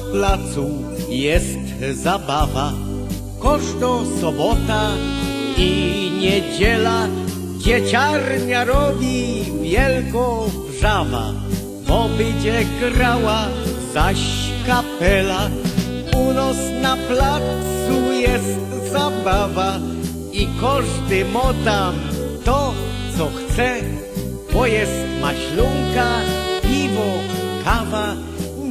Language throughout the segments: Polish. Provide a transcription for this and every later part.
placu jest zabawa. Każda sobota i niedziela dzieciarnia robi wielką wrzawa, bo będzie grała zaś kapela. U nas na placu jest zabawa i każdy motam to, co chce, bo jest maślunka, piwo, kawa,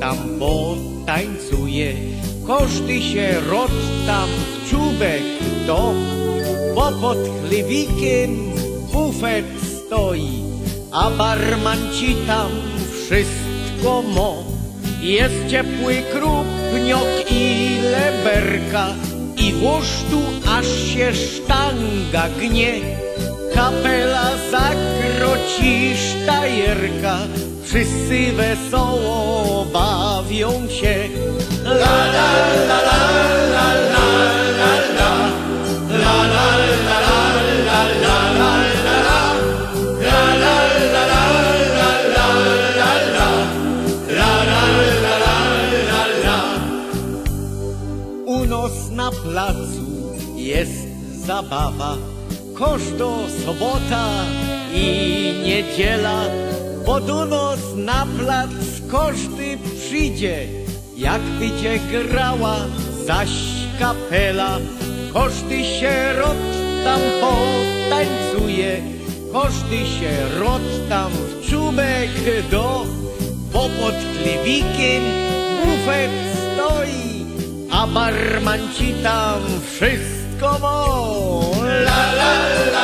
tam potańcuje, każdy się rot tam w czubek do, bo pod chlewikiem bufet stoi, a barman ci tam wszystko mo. Jest ciepły krupniok i leberka i włóż tu aż się sztanga gnie. Kapela zakroci sztajerka, wszyscy wesoło bawią się. La la la la na placu jest zabawa, każda sobota i niedziela, nas na plac każdy przyjdzie, jak będzie grała zaś kapela, każdy się rot tam potańcuje, każdy się rot tam w czubek do, bo pod klewikiem bufet stoi, a barman ci tam wszystko mo. La la la la